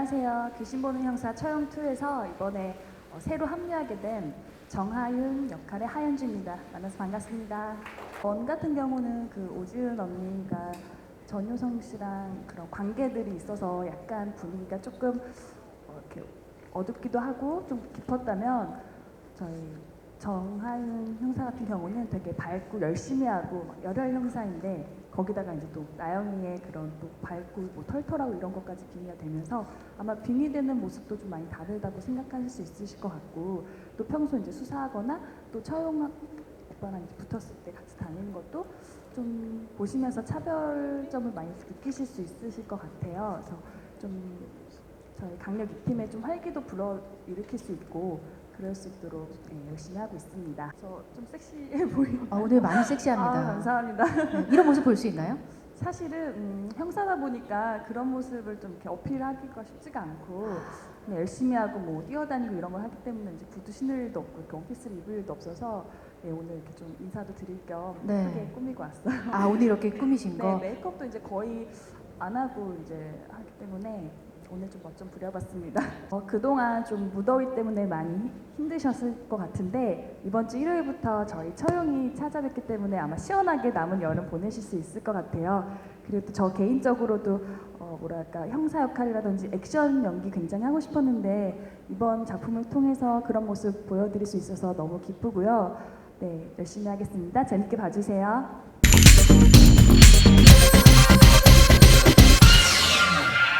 안녕하세요. 귀신 보는 형사 처형2에서 이번에 어, 새로 합류하게 된 정하윤 역할의 하연주입니다. 만나서 반갑습니다. 원 같은 경우는 그 오지은 언니가 전효성 씨랑 그런 관계들이 있어서 약간 분위기가 조금 어, 이렇게 어둡기도 하고 좀 깊었다면 저희 정하윤 형사 같은 경우는 되게 밝고 열심히 하고 막 열혈 형사인데 거기다가 이제 또 나영이의 그런 또 밝고 뭐 털털하고 이런 것까지 빙의가 되면서 아마 빙의되는 모습도 좀 많이 다르다고 생각하실 수 있으실 것 같고 또 평소 이제 수사하거나 또 처용 오빠랑 이제 붙었을 때 같이 다니는 것도 좀 보시면서 차별점을 많이 느끼실 수 있으실 것 같아요. 그래서 좀 저희 강력 2팀에 좀 활기도 불어 일으킬 수 있고 그럴 수 있도록 네, 열심히 하고 있습니다. 저 좀 섹시해 보이는. 아, 오늘 많이 아, 섹시합니다. 감사합니다. 네, 이런 모습 볼 수 있나요? 사실은 음, 형사다 보니까 그런 모습을 좀 이렇게 어필하기가 쉽지가 않고 그냥 열심히 하고 뭐 뛰어다니고 이런 걸 하기 때문에 이제 구두 신을 일도 없고 이렇게 원피스를 입을 일도 없어서 네, 오늘 이렇게 좀 인사도 드릴 겸 네. 크게 꾸미고 왔어요. 아 오늘 이렇게 꾸미신 네, 거. 메이크업도 이제 거의 안 하고 이제 하기 때문에 오늘 좀 멋 좀 부려봤습니다. 어, 그동안 좀 무더위 때문에 많이 힘드셨을 것 같은데 이번 주 일요일부터 저희 처용이 찾아뵙기 때문에 아마 시원하게 남은 여름 보내실 수 있을 것 같아요. 그리고 또 저 개인적으로도 어, 뭐랄까 형사 역할이라든지 액션 연기 굉장히 하고 싶었는데 이번 작품을 통해서 그런 모습 보여드릴 수 있어서 너무 기쁘고요. 네, 열심히 하겠습니다. 재밌게 봐주세요.